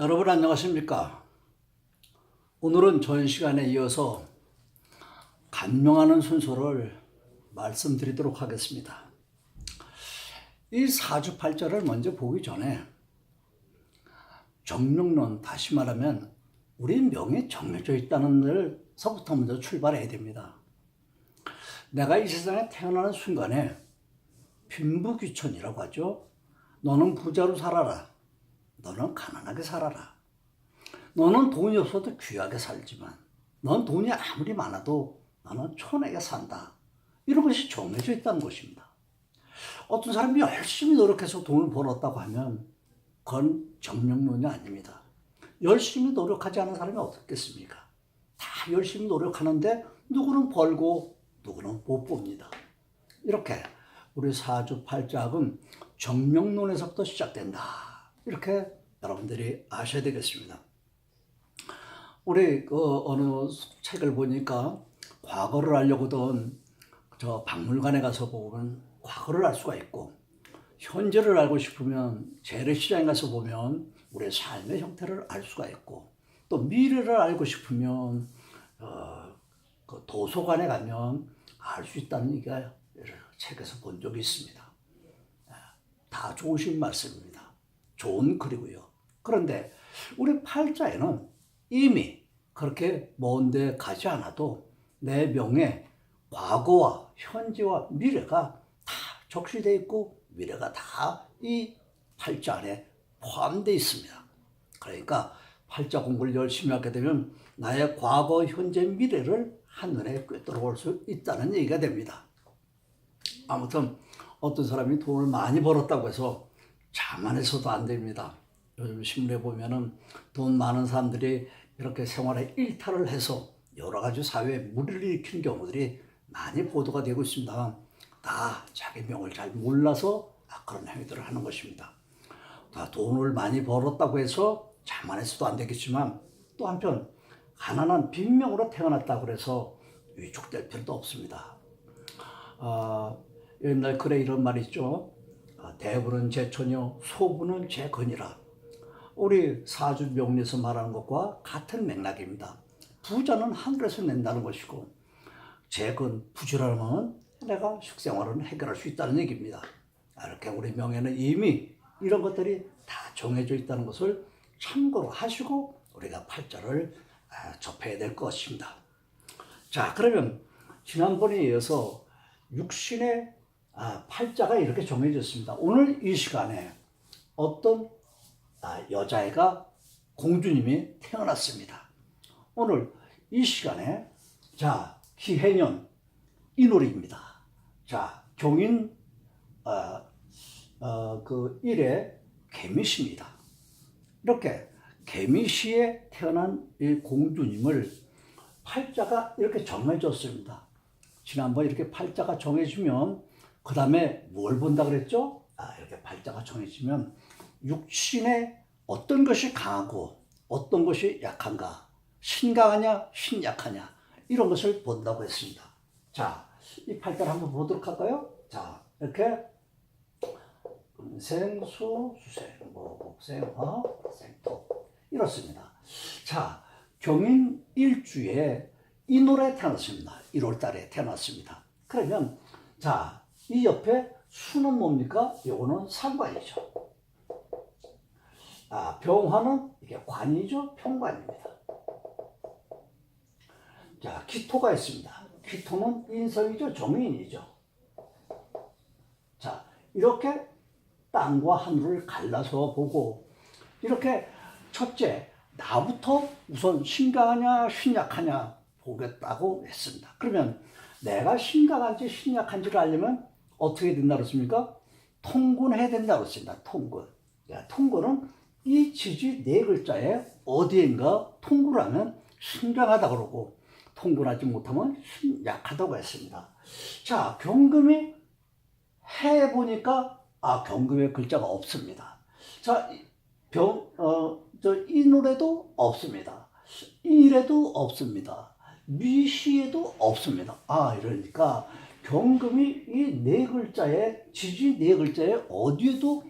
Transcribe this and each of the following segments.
여러분 안녕하십니까? 오늘은 전 시간에 이어서 간명하는 순서를 말씀드리도록 하겠습니다. 이 사주팔자를 먼저 보기 전에 정명론 다시 말하면 우리 명에 정해져 있다는 데서부터 먼저 출발해야 됩니다. 내가 이 세상에 태어나는 순간에 빈부귀천이라고 하죠. 너는 부자로 살아라. 너는 가난하게 살아라. 너는 돈이 없어도 귀하게 살지만 넌 돈이 아무리 많아도 너는 촌하게 산다. 이런 것이 정해져 있다는 것입니다. 어떤 사람이 열심히 노력해서 돈을 벌었다고 하면 그건 정명론이 아닙니다. 열심히 노력하지 않은 사람이 어떻겠습니까? 다 열심히 노력하는데 누구는 벌고 누구는 못 봅니다. 이렇게 우리 사주팔자학은 정명론에서부터 시작된다. 이렇게 여러분들이 아셔야 되겠습니다. 우리 그 어느 책을 보니까 과거를 알려거든 저 박물관에 가서 보면 과거를 알 수가 있고 현재를 알고 싶으면 재래시장에 가서 보면 우리의 삶의 형태를 알 수가 있고 또 미래를 알고 싶으면 어, 그 도서관에 가면 알 수 있다는 얘기가 책에서 본 적이 있습니다. 다 좋으신 말씀입니다. 좋은 글이고요. 그런데 우리 팔자에는 이미 그렇게 먼데 가지 않아도 내 명에 과거와 현재와 미래가 다 적시되어 있고 미래가 다 이 팔자 안에 포함되어 있습니다. 그러니까 팔자 공부를 열심히 하게 되면 나의 과거, 현재, 미래를 한눈에 꿰뚫어 수 있다는 얘기가 됩니다. 아무튼 어떤 사람이 돈을 많이 벌었다고 해서 자만해서도 안 됩니다. 요즘 신문에 보면은 돈 많은 사람들이 이렇게 생활에 일탈을 해서 여러 가지 사회에 무리를 일으키는 경우들이 많이 보도가 되고 있습니다. 다 자기 명을 잘 몰라서 그런 행위들을 하는 것입니다. 다 돈을 많이 벌었다고 해서 자만해서도 안 되겠지만 또 한편 가난한 빈명으로 태어났다고 해서 위축될 필요도 없습니다. 아, 옛날 글에 이런 말이 있죠. 아, 대부는 제 처녀, 소부는 제 건이라. 우리 사주 명리에서 말하는 것과 같은 맥락입니다. 부자는 하늘에서 낸다는 것이고, 재건 부지런하면 내가 식생활은 해결할 수 있다는 얘기입니다. 이렇게 우리 명예는 이미 이런 것들이 다 정해져 있다는 것을 참고로 하시고 우리가 팔자를 아, 접해야 될 것입니다. 자, 그러면 지난번에 이어서 육신의 아, 팔자가 이렇게 정해졌습니다. 오늘 이 시간에 어떤 아, 여자애가 공주님이 태어났습니다. 오늘 이 시간에 자 기해년 이놀이입니다. 자 경인 어, 어, 그 일에 개미시입니다. 이렇게 개미시에 태어난 이 공주님을 팔자가 이렇게 정해졌습니다. 지난번 이렇게 팔자가 정해지면 그 다음에 뭘 본다 그랬죠? 아, 이렇게 팔자가 정해지면 육신에 어떤 것이 강하고 어떤 것이 약한가, 신강하냐, 신약하냐 이런 것을 본다고 했습니다. 자, 이 팔자를 한번 보도록 할까요? 자, 이렇게 금생수, 수생, 뭐, 목생, 화, 생 토 이렇습니다. 자, 경인 일주에 이 노래 태어났습니다. 1월 달에 태어났습니다. 그러면 자, 이 옆에 수는 뭡니까? 요거는 상관이죠. 아, 병화는 이게 관이죠. 평관입니다. 자, 기토가 있습니다. 기토는 인성이죠. 정인이죠. 자, 이렇게 땅과 하늘을 갈라서 보고 이렇게 첫째 나부터 우선 신강하냐 신약하냐 보겠다고 했습니다. 그러면 내가 신강한지 신약한지를 알려면 어떻게 된다 그랬습니까? 통군해야 된다 그랬습니다. 통군. 야, 통군은 이 지지 네 글자에 어디인가 통군하면 신강하다 그러고 통군하지 못하면 신약하다고 했습니다. 자, 경금이 해 보니까 아 경금의 글자가 없습니다. 자, 병, 어, 저, 이 노래도 없습니다. 이래도 없습니다. 미시에도 없습니다. 아, 이러니까 경금이 이 네 글자에, 지지 네 글자에 어디에도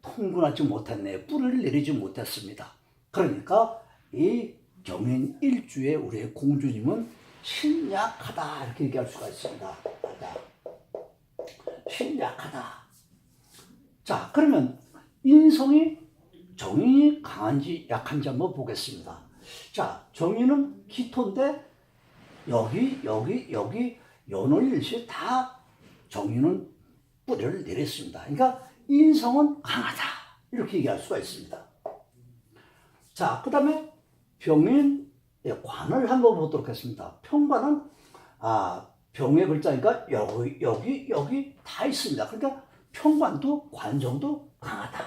통근하지 못했네. 뿌리를 내리지 못했습니다. 그러니까 이 경인 일주에 우리의 공주님은 신약하다 이렇게 얘기할 수가 있습니다. 신약하다. 자, 그러면 인성이 정인이 강한지 약한지 한번 보겠습니다. 자, 정인은 기토인데 여기 여기 여기 연월일시 다 정인은 뿌리를 내렸습니다. 그러니까 인성은 강하다 이렇게 얘기할 수가 있습니다. 자, 그 다음에 병인 의 관을 한번 보도록 하겠습니다. 평관은 아 병의 글자니까 여기 여기 여기 다 있습니다. 그러니까 평관도 관정도 강하다.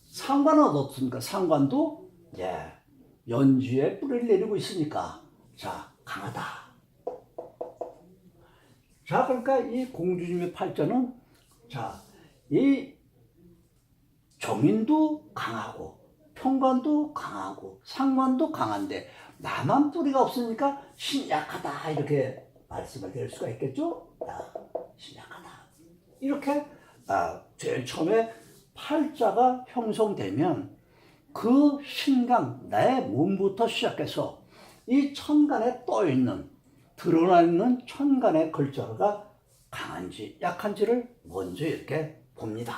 상관은 어떻습니까? 상관도 예 연지에 뿌리를 내리고 있으니까 자 강하다. 자 그러니까 이 공주님의 팔자는 자 이 정인도 강하고 평관도 강하고 상관도 강한데 나만 뿌리가 없으니까 신약하다 이렇게 말씀을 드릴 수가 있겠죠? 아, 신약하다 이렇게 아, 제일 처음에 팔자가 형성되면 그 신강 내 몸부터 시작해서 이 천간에 떠 있는 드러나 있는 천간의 글자가 강한지 약한지를 먼저 이렇게 봅니다.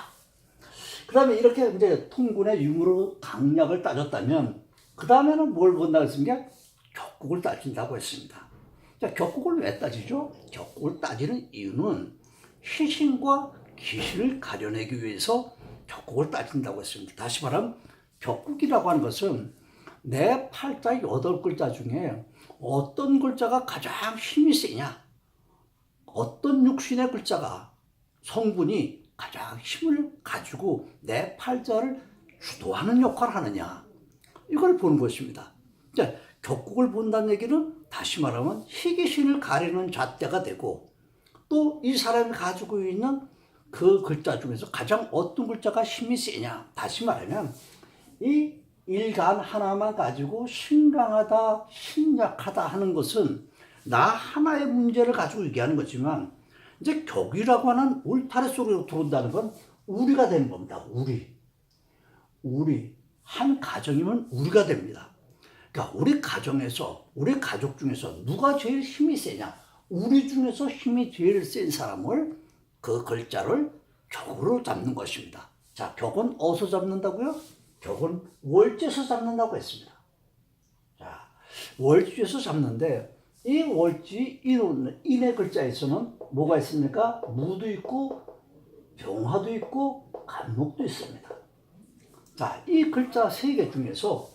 그 다음에 이렇게 이제 통군의 유무로 강약을 따졌다면, 그 다음에는 뭘 본다고 했습니까? 격국을 따진다고 했습니다. 자, 격국을 왜 따지죠? 격국을 따지는 이유는 희신과 귀신을 가려내기 위해서 격국을 따진다고 했습니다. 다시 말하면 격국이라고 하는 것은 내 팔자 여덟 글자 중에 어떤 글자가 가장 힘이 세냐? 어떤 육신의 글자가 성분이 가장 힘을 가지고 내 팔자를 주도하는 역할을 하느냐. 이걸 보는 것입니다. 자, 격국을 본다는 얘기는 다시 말하면 희귀신을 가리는 잣대가 되고 또 이 사람이 가지고 있는 그 글자 중에서 가장 어떤 글자가 힘이 세냐. 다시 말하면 이 일간 하나만 가지고 신강하다, 신약하다 하는 것은 나 하나의 문제를 가지고 얘기하는 거지만 이제 격이라고 하는 울타리 속으로 들어온다는 건 우리가 되는 겁니다. 우리. 우리. 한 가정이면 우리가 됩니다. 그러니까 우리 가정에서, 우리 가족 중에서 누가 제일 힘이 세냐? 우리 중에서 힘이 제일 센 사람을 그 글자를 격으로 잡는 것입니다. 자, 격은 어디서 잡는다고요? 격은 월지에서 잡는다고 했습니다. 자, 월지에서 잡는데 이 월지 인, 인의 글자에서는 뭐가 있습니까? 무도 있고 병화도 있고 간목도 있습니다. 자, 이 글자 세 개 중에서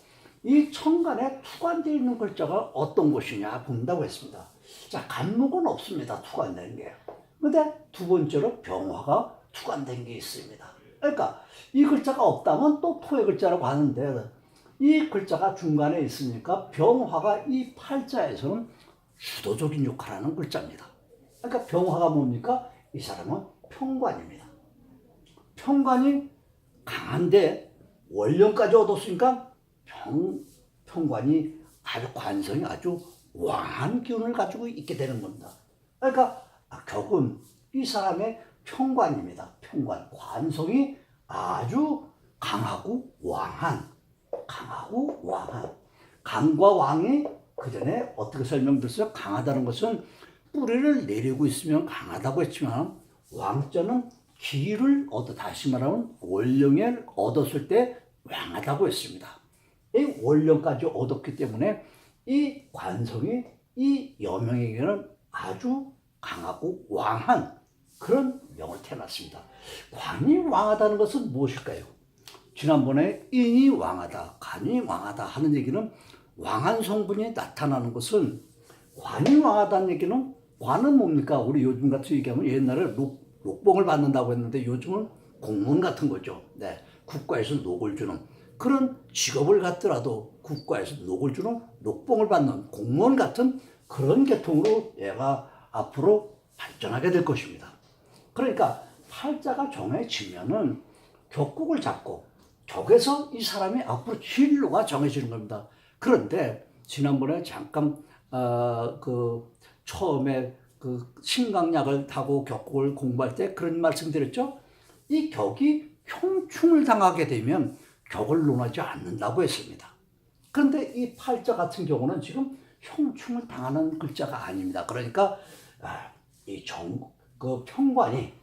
이 천간에 투관되어 있는 글자가 어떤 것이냐 본다고 했습니다. 자, 간목은 없습니다. 투관된 게. 근데 두 번째로 병화가 투관된 게 있습니다. 그러니까 이 글자가 없다면 또 토의 글자라고 하는데 이 글자가 중간에 있으니까 병화가 이 팔자에서는 주도적인 역할을 하는 글자입니다. 그러니까 병화가 뭡니까? 이 사람은 평관입니다. 평관이 강한데 원령까지 얻었으니까 평, 평관이 아주 관성이 아주 왕한 기운을 가지고 있게 되는 겁니다. 그러니까 격은 이 사람의 평관입니다. 평관. 관성이 아주 강하고 왕한, 강하고 왕한. 강과 왕이 그 전에 어떻게 설명드렸어요? 강하다는 것은 뿌리를 내리고 있으면 강하다고 했지만 왕자는 기를 얻어 다시 말하면 원령을 얻었을 때 왕하다고 했습니다. 이 원령까지 얻었기 때문에 이 관성이 이 여명에게는 아주 강하고 왕한 그런 명을 태어났습니다. 관이 왕하다는 것은 무엇일까요? 지난번에 인이 왕하다, 간이 왕하다 하는 얘기는 왕한 성분이 나타나는 것은 관이 왕하다는 얘기는 관은 뭡니까? 우리 요즘 같이 얘기하면 옛날에 녹, 녹봉을 받는다고 했는데 요즘은 공무원 같은 거죠. 네. 국가에서 녹을 주는 그런 직업을 갖더라도 국가에서 녹을 주는 녹봉을 받는 공무원 같은 그런 계통으로 얘가 앞으로 발전하게 될 것입니다. 그러니까 팔자가 정해지면은 격국을 잡고 격에서 이 사람이 앞으로 진로가 정해지는 겁니다. 그런데 지난번에 잠깐 어, 그 처음에 그 신강약을 타고 격국을 공부할 때 그런 말씀드렸죠. 이 격이 형충을 당하게 되면 격을 논하지 않는다고 했습니다. 그런데 이 팔자 같은 경우는 지금 형충을 당하는 글자가 아닙니다. 그러니까 아, 이 정, 그 평관이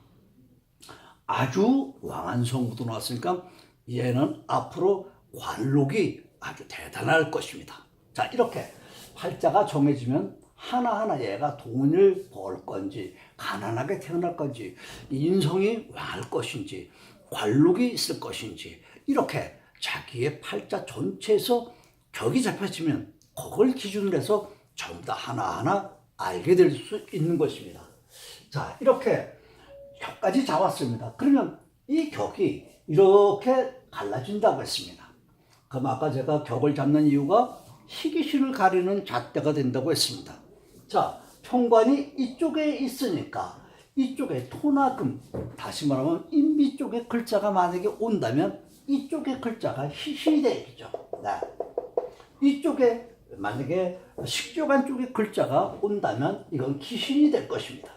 아주 왕한 성부도 나왔으니까 얘는 앞으로 관록이 아주 대단할 것입니다. 자, 이렇게 팔자가 정해지면 하나하나 얘가 돈을 벌 건지, 가난하게 태어날 건지, 인성이 왕할 것인지, 관록이 있을 것인지, 이렇게 자기의 팔자 전체에서 격이 잡혀지면 그걸 기준으로 해서 전부 다 하나하나 알게 될 수 있는 것입니다. 자, 이렇게 격까지 잡았습니다. 그러면 이 격이 이렇게 갈라진다고 했습니다. 그럼 아까 제가 격을 잡는 이유가 희귀신을 가리는 잣대가 된다고 했습니다. 자, 평관이 이쪽에 있으니까 이쪽에 토나금, 다시 말하면 인비 쪽에 글자가 만약에 온다면 이쪽에 글자가 되겠죠. 네. 이쪽에 만약에 식조간 쪽에 글자가 온다면 이건 귀신이 될 것입니다.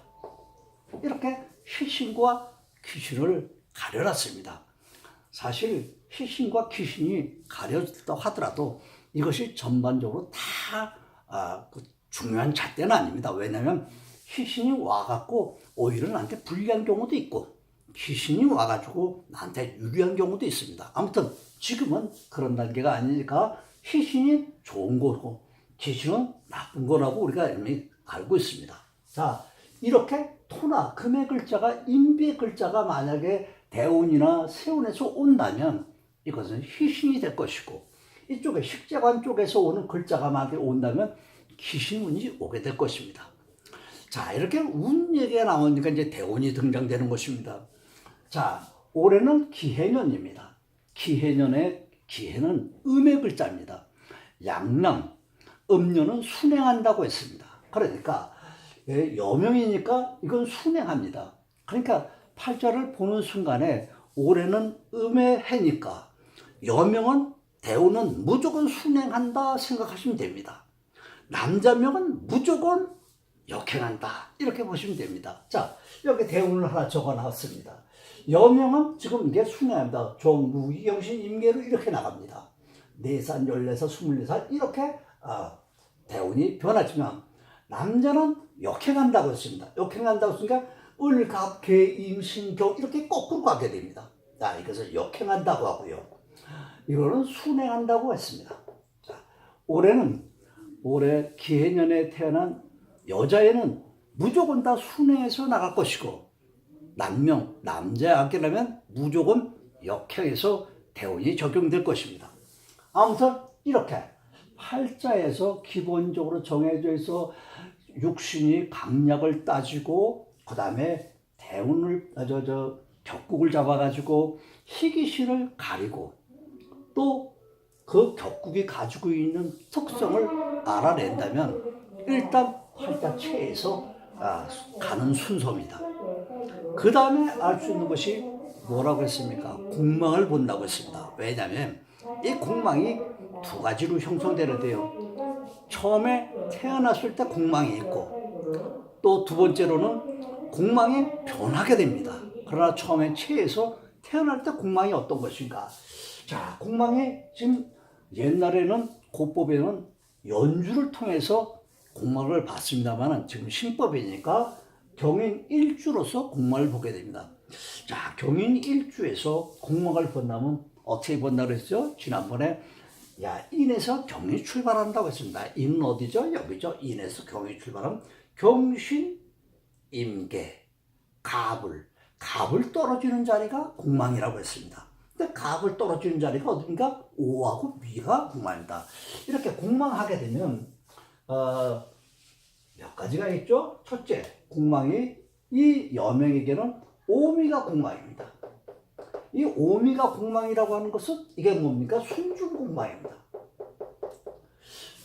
이렇게 희신과 귀신을 가려놨습니다. 사실 희신과 귀신이 가려졌다 하더라도 이것이 전반적으로 다 아, 그 중요한 잣대는 아닙니다. 왜냐하면 희신이 와갖고 오히려 나한테 불리한 경우도 있고 귀신이 와가지고 나한테 유리한 경우도 있습니다. 아무튼 지금은 그런 단계가 아니니까 희신이 좋은 거고 귀신은 나쁜 거라고 우리가 이미 알고 있습니다. 자, 이렇게 토나 금의 글자가 인비의 글자가 만약에 대운이나 세운에서 온다면 이것은 희신이 될 것이고 이쪽에 식재관 쪽에서 오는 글자가 만약에 온다면 귀신운이 오게 될 것입니다. 자, 이렇게 운 얘기가 나오니까 이제 대운이 등장되는 것입니다. 자, 올해는 기해년입니다. 기해년의 기해는 음의 글자입니다. 양랑, 음료는 순행한다고 했습니다. 그러니까 예, 여명이니까 이건 순행합니다. 그러니까 팔자를 보는 순간에 올해는 음의 해니까 여명은 대우는 무조건 순행한다 생각하시면 됩니다. 남자명은 무조건 역행한다 이렇게 보시면 됩니다. 자 여기 대운을 하나 적어놨습니다. 여명은 지금 이게 순행합니다. 종무, 이경신, 임계로 이렇게 나갑니다. 네산, 열네살, 스물네살 이렇게 아, 대운이 변하지만 남자는 역행한다고 했습니다. 역행한다고 했으니까 을, 갑, 개, 임, 신, 경 이렇게 거꾸로 가게 됩니다. 자, 이것을 역행한다고 하고요. 이거는 순행한다고 했습니다. 자, 올해는 올해 기해년에 태어난 여자애는 무조건 다 순행해서 나갈 것이고 남명, 남자에게라면 무조건 역행해서 대운이 적용될 것입니다. 아무튼 이렇게 팔자에서 기본적으로 정해져 있어 육신이 강약을 따지고 그 다음에 대운을 아, 저, 저 격국을 잡아가지고 희귀신을 가리고 또 그 격국이 가지고 있는 특성을 알아낸다면 일단 활자체에서 아, 가는 순서입니다. 그 다음에 알 수 있는 것이 뭐라고 했습니까? 공망을 본다고 했습니다. 왜냐하면 이 공망이 두 가지로 형성되는데요. 처음에 태어났을 때 공망이 있고 또 두 번째로는 공망이 변하게 됩니다. 그러나 처음에 체에서 태어날 때 공망이 어떤 것인가? 자, 공망이 지금 옛날에는 고법에는 연주를 통해서 공망을 봤습니다만 지금 신법이니까 경인 일주로서 공망을 보게 됩니다. 자, 경인 일주에서 공망을 본다면 어떻게 본다 그랬죠? 지난번에 야, 인에서 경이 출발한다고 했습니다. 인은 어디죠? 여기죠. 인에서 경이 출발하면 경신, 임계, 갑을, 갑을 떨어지는 자리가 공망이라고 했습니다. 근데 갑을 떨어지는 자리가 어딘가? 오하고 미가 공망이다. 이렇게 공망하게 되면 어, 몇 가지가 있죠? 첫째, 공망이 이 여명에게는 오미가 공망입니다. 이 오미가 공망이라고 하는 것은 이게 뭡니까? 순중 공망입니다.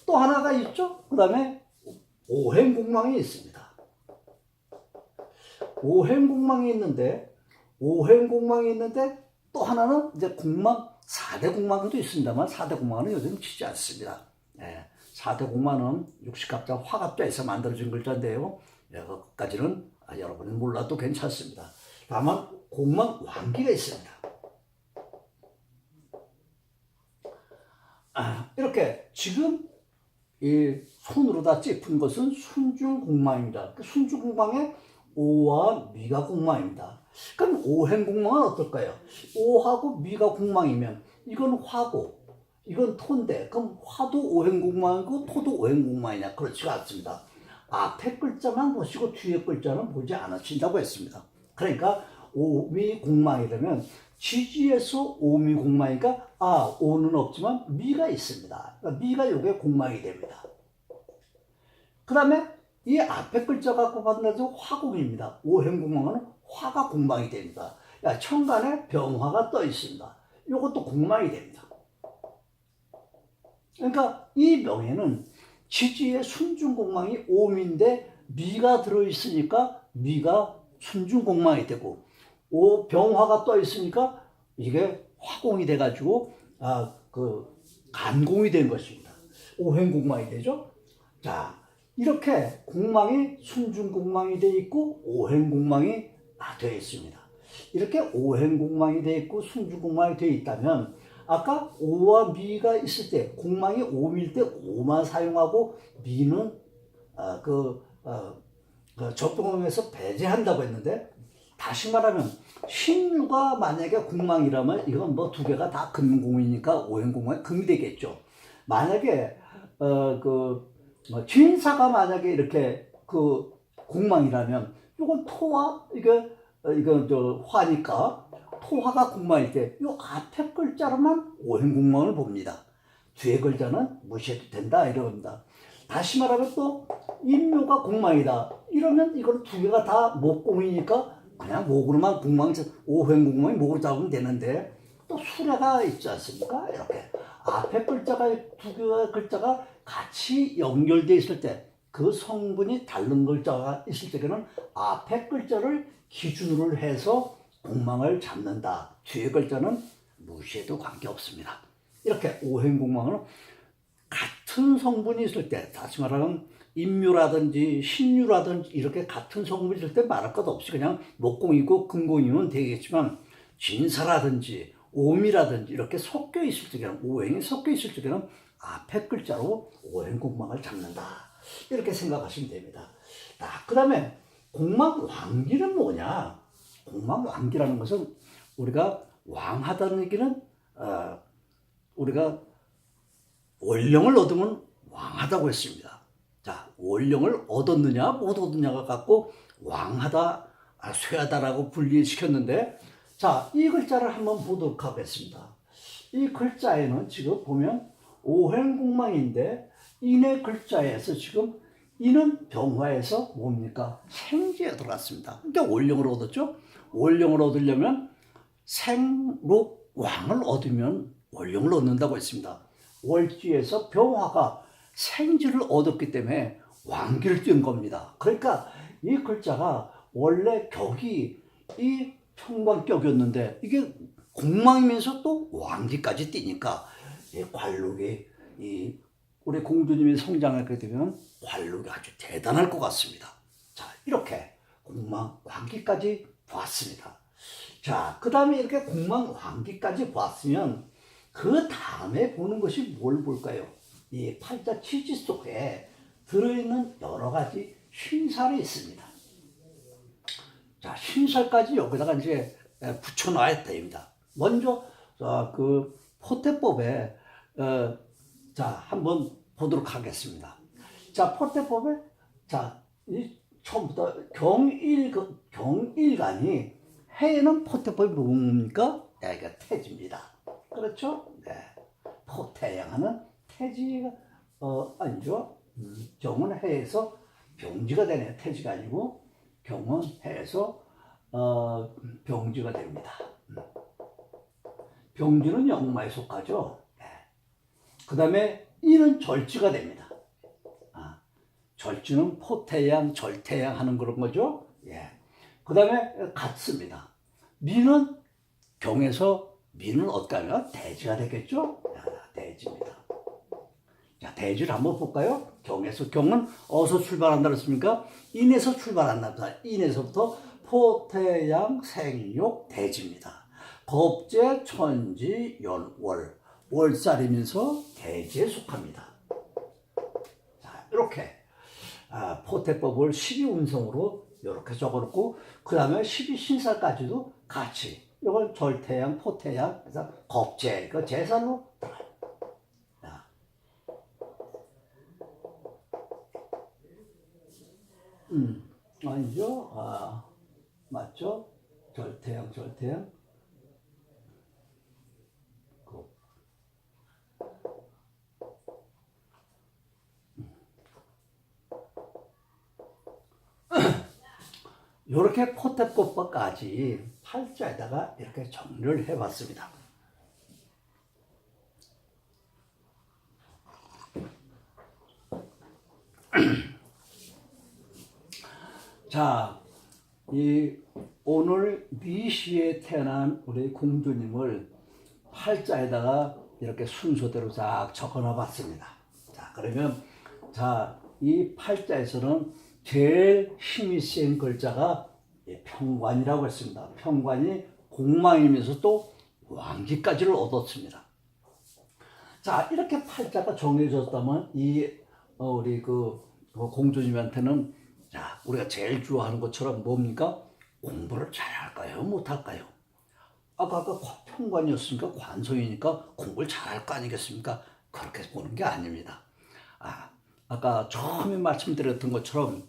또 하나가 있죠? 그 다음에 오행 공망이 있습니다. 오행 공망이 있는데, 오행 공망이 있는데, 또 하나는 이제 공망, 4대 공망도 있습니다만, 4대 공망은 요즘 치지 않습니다. 예, 4대 공망은 육식갑자, 화갑자에서 만들어진 글자인데요. 여기까지는 아, 여러분이 몰라도 괜찮습니다. 다만, 공망 왕기가 있습니다. 이렇게 지금 이 손으로 다 짚은 것은 순중공망입니다. 그 순중공망에 오와 미가 공망입니다. 그럼 오행공망은 어떨까요? 오하고 미가 공망이면 이건 화고 이건 토인데 그럼 화도 오행공망이고 토도 오행공망이냐? 그렇지가 않습니다. 앞에 글자만 보시고 뒤에 글자는 보지 않으신다고 했습니다. 그러니까 오미공망이라면 지지에서 오미공망이니까 아 오는 없지만 미가 있습니다. 그러니까 미가 요게 공망이 됩니다. 그 다음에 이 앞에 글자 갖고 만나서 화공입니다. 오행공망은 화가 공망이 됩니다. 야, 천간에 병화가 떠 있습니다. 요것도 공망이 됩니다. 그러니까 이 명에는 지지에 순중공망이 오미인데 미가 들어있으니까 미가 순중공망이 되고 오 병화가 떠 있으니까 이게 화공이 돼가지고 아 그 간공이 된 것입니다. 오행공망이 되죠. 자 이렇게 공망이 순중공망이 돼 있고 오행공망이 다 되어 있습니다. 이렇게 오행공망이 돼 있고 순중공망이 되어 있다면 아까 오와 미가 있을 때 공망이 오밀 때 오만 사용하고 미는 아, 그, 어, 그 적동에서 배제한다고 했는데 다시 말하면 신유가 만약에 공망이라면 이건 뭐 두 개가 다 금공이니까 오행공망이 금이 되겠죠. 만약에 어그 뭐 진사가 만약에 이렇게 그 공망이라면 이건 토화 이게 어, 이건 저 화니까 토화가 공망일 때 이 앞에 글자로만 오행공망을 봅니다. 뒤에 글자는 무시해도 된다 이럽니다. 다시 말하면 또 인묘가 공망이다 이러면 이걸 두 개가 다 목공이니까 그냥 목으로만 공망 오행공망이 목으로 잡으면 되는데 또 수레가 있지 않습니까? 이렇게 앞에 글자가 두 개의 글자가 같이 연결되어 있을 때 그 성분이 다른 글자가 있을 때는 앞에 글자를 기준으로 해서 공망을 잡는다. 뒤에 글자는 무시해도 관계없습니다. 이렇게 오행공망은 같은 성분이 있을 때, 다시 말하면 인묘라든지 신유라든지 이렇게 같은 성분이 있을 때 말할 것 없이 그냥 목공이고 금공이면 되겠지만 진사라든지 오미라든지 이렇게 섞여 있을 때는 오행이 섞여 있을 때는 앞에 글자로 오행 공망을 잡는다. 이렇게 생각하시면 됩니다. 자, 그 다음에 공망 왕기는 뭐냐? 공망 왕기라는 것은 우리가 왕하다는 얘기는 어, 우리가 원령을 얻으면 왕하다고 했습니다. 자, 원령을 얻었느냐 못 얻었느냐가 갖고 왕하다, 아, 쇠하다라고 분리시켰는데 자, 이 글자를 한번 보도록 하겠습니다. 이 글자에는 지금 보면 오행공망인데 인의 글자에서 지금 이는 병화에서 뭡니까? 생지에 들어갔습니다. 그러니까 원령을 얻었죠? 원령을 얻으려면 생록 왕을 얻으면 원령을 얻는다고 했습니다. 월지에서 병화가 생지를 얻었기 때문에 왕기를 띈 겁니다. 그러니까 이 글자가 원래 격이 이 평관격이었는데 이게 공망이면서 또 왕기까지 띄니까 이 관록이 이 우리 공주님이 성장하게 되면 관록이 아주 대단할 것 같습니다. 자 이렇게 공망 왕기까지 보았습니다. 자, 그 다음에 이렇게 공망 왕기까지 보았으면 그 다음에 보는 것이 뭘 볼까요? 이 팔자 치지 속에 들어있는 여러 가지 신살이 있습니다. 자, 신살까지 여기다가 이제 붙여놔야 됩니다. 먼저, 어, 그 포태법에, 어, 자, 한번 보도록 하겠습니다. 자, 포태법에, 자, 이 처음부터 경일, 경일간이 해에는 포태법이 뭡니까? 여기가 태지입니다. 그렇죠? 네. 포태양하는 태지가, 어, 아니죠. 해에서 병지가 되네. 태지가 아니고 해에서 어, 병지가 됩니다. 음. 병지는 영마에 속하죠. 네. 그 다음에 이는 절지가 됩니다. 아, 절지는 포태양, 절태양 하는 그런 거죠. 예. 그 다음에 같습니다. 미는 경에서 미는 어떨까요? 대지가 되겠죠? 야, 대지입니다. 자, 대지를 한번 볼까요? 경에서 경은 어디서 출발한다 그랬습니까? 인에서 출발한다. 인에서부터 포태양 생육 대지입니다. 겁재 천지 연월 월살이면서 대지에 속합니다. 자, 이렇게 아, 포태법을 12운성으로 이렇게 적어놓고 그 다음에 12신살까지도 같이 이걸 절태양, 포태양, 그래서 겁재, 그 재산으로 음, 아니죠? 아, 맞죠? 절태양, 절태양. 그, 이렇게 포태꽃법까지 팔자에다가 이렇게 정리를 해봤습니다. 자, 이 오늘 미시에 태어난 우리 공주님을 팔자에다가 이렇게 순서대로 쫙 적어놔 봤습니다. 자, 그러면 자, 이 팔자에서는 제일 힘이 센 글자가 이 평관이라고 했습니다. 평관이 공망이면서 또 왕기까지를 얻었습니다. 자, 이렇게 팔자가 정해졌다면 이 어, 우리 그 어, 공주님한테는 자, 우리가 제일 좋아하는 것처럼 뭡니까? 공부를 잘할까요? 못할까요? 아까 아까 평관이었으니까 관성이니까 공부를 잘할 거 아니겠습니까? 그렇게 보는 게 아닙니다. 아, 아까 처음에 말씀드렸던 것처럼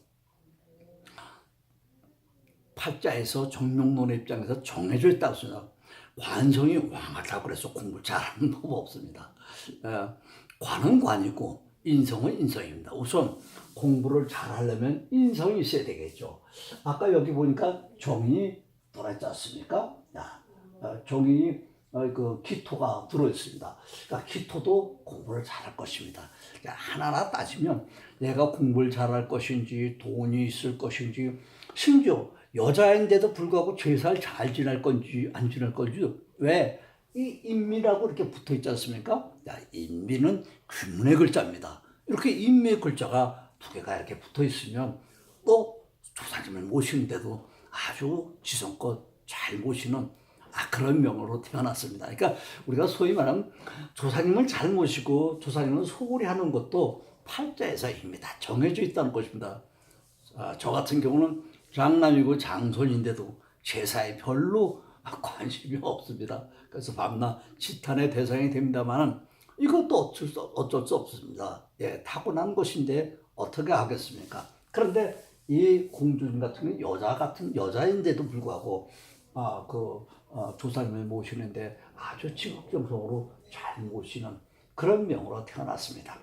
팔자에서 정명론의 입장에서 정해져 있다고 했습니다. 관성이 왕하다고 그래서 공부 잘하는 법 없습니다. 에, 관은 관이고 인성은 인성입니다. 우선 공부를 잘하려면 인성이 있어야 되겠죠. 아까 여기 보니까 종이 들어있지 않습니까? 야, 어, 종이 어, 그 기토가 들어있습니다. 그러니까 기토도 공부를 잘할 것입니다. 그러니까 하나하나 따지면 내가 공부를 잘할 것인지 돈이 있을 것인지 심지어 여자인데도 불구하고 제사를 잘 지낼 건지 안 지낼 건지 왜? 이 인미라고 이렇게 붙어 있지 않습니까? 야, 인미는 귀문의 글자입니다. 이렇게 인미의 글자가 두 개가 이렇게 붙어 있으면 또 조사님을 모시는데도 아주 지성껏 잘 모시는 아, 그런 명으로 태어났습니다. 그러니까 우리가 소위 말하면 조사님을 잘 모시고 조사님을 소홀히 하는 것도 팔자에서 이미 다 정해져 있다는 것입니다. 아, 저 같은 경우는 장남이고 장손인데도 제사에 별로 관심이 없습니다. 그래서 밤낮 지탄의 대상이 됩니다만은 이것도 어쩔 수, 어쩔 수 없습니다. 예, 타고난 것인데 어떻게 하겠습니까? 그런데 이 공주님 같은 경우는 여자 같은 여자인데도 불구하고 아, 그 어, 조사님을 모시는데 아주 지극정성으로 잘 모시는 그런 명으로 태어났습니다.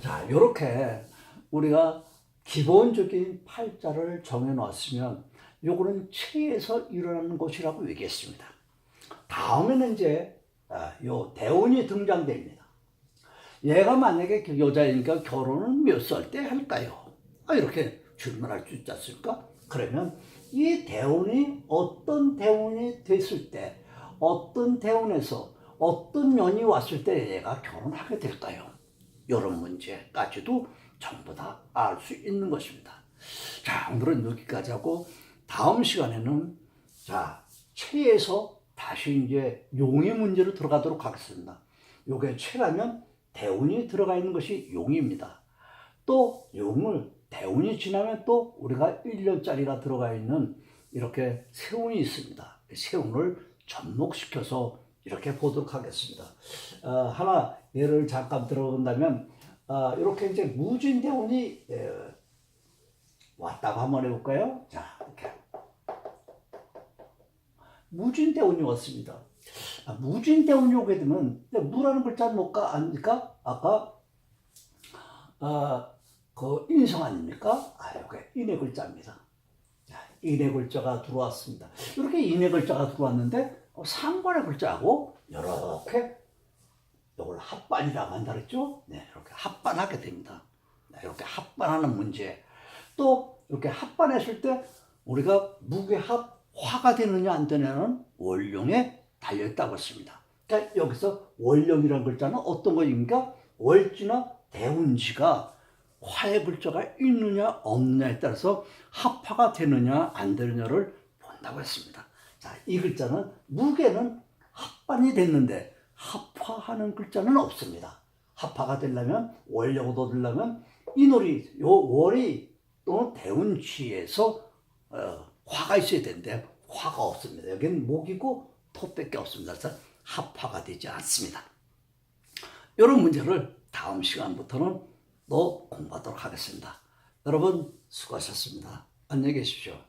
자, 이렇게 우리가 기본적인 팔자를 정해 놨으면 요거는 체에서 일어나는 것이라고 얘기했습니다. 다음에는 이제 아, 요 대운이 등장됩니다. 얘가 만약에 그 여자이니까 결혼은 몇 살 때 할까요? 아, 이렇게 질문할 수 있지 않습니까? 그러면 이 대운이 어떤 대운이 됐을 때, 어떤 대운에서 어떤 년이 왔을 때 얘가 결혼하게 될까요? 이런 문제까지도 전부 다 알 수 있는 것입니다. 자, 오늘은 여기까지 하고 다음 시간에는 자, 체에서 다시 이제 용의 문제로 들어가도록 하겠습니다. 요게 체라면 대운이 들어가 있는 것이 용입니다. 또 용을 대운이 지나면 또 우리가 1년짜리가 들어가 있는 이렇게 세운이 있습니다. 세운을 접목시켜서 이렇게 보도록 하겠습니다. 어, 하나 예를 잠깐 들어본다면 어, 이렇게 이제 무진대운이 에, 왔다고 한번 해볼까요? 자, 이렇게 무진대운이 왔습니다. 아, 무진대운이 오게 되면 무라는 글자는 뭘까 아닙니까? 아까 아, 그 인성 아닙니까? 아, 이게 인의 글자입니다. 자, 인의 글자가 들어왔습니다. 이렇게 인의 글자가 들어왔는데 어, 상관의 글자하고 이렇게 이걸 합반이라고 한다 그랬죠? 네, 이렇게 합반하게 됩니다. 네, 이렇게 합반하는 문제. 또 이렇게 합반했을 때 우리가 무게합 화가 되느냐 안 되느냐는 원령에 달려있다고 했습니다. 그러니까 여기서 원령이라는 글자는 어떤 것입니까? 월지나 대운지가 화의 글자가 있느냐 없느냐에 따라서 합화가 되느냐 안 되느냐를 본다고 했습니다. 자, 이 글자는 무게는 합반이 됐는데 합화하는 글자는 없습니다. 합화가 되려면 월령어도 얻으려면 인월이 요 월이 또는 대운치에서 어, 화가 있어야 되는데 화가 없습니다. 여기는 목이고 토밖에 없습니다. 그래서 합화가 되지 않습니다. 이런 문제를 다음 시간부터는 또 공부하도록 하겠습니다. 여러분 수고하셨습니다. 안녕히 계십시오.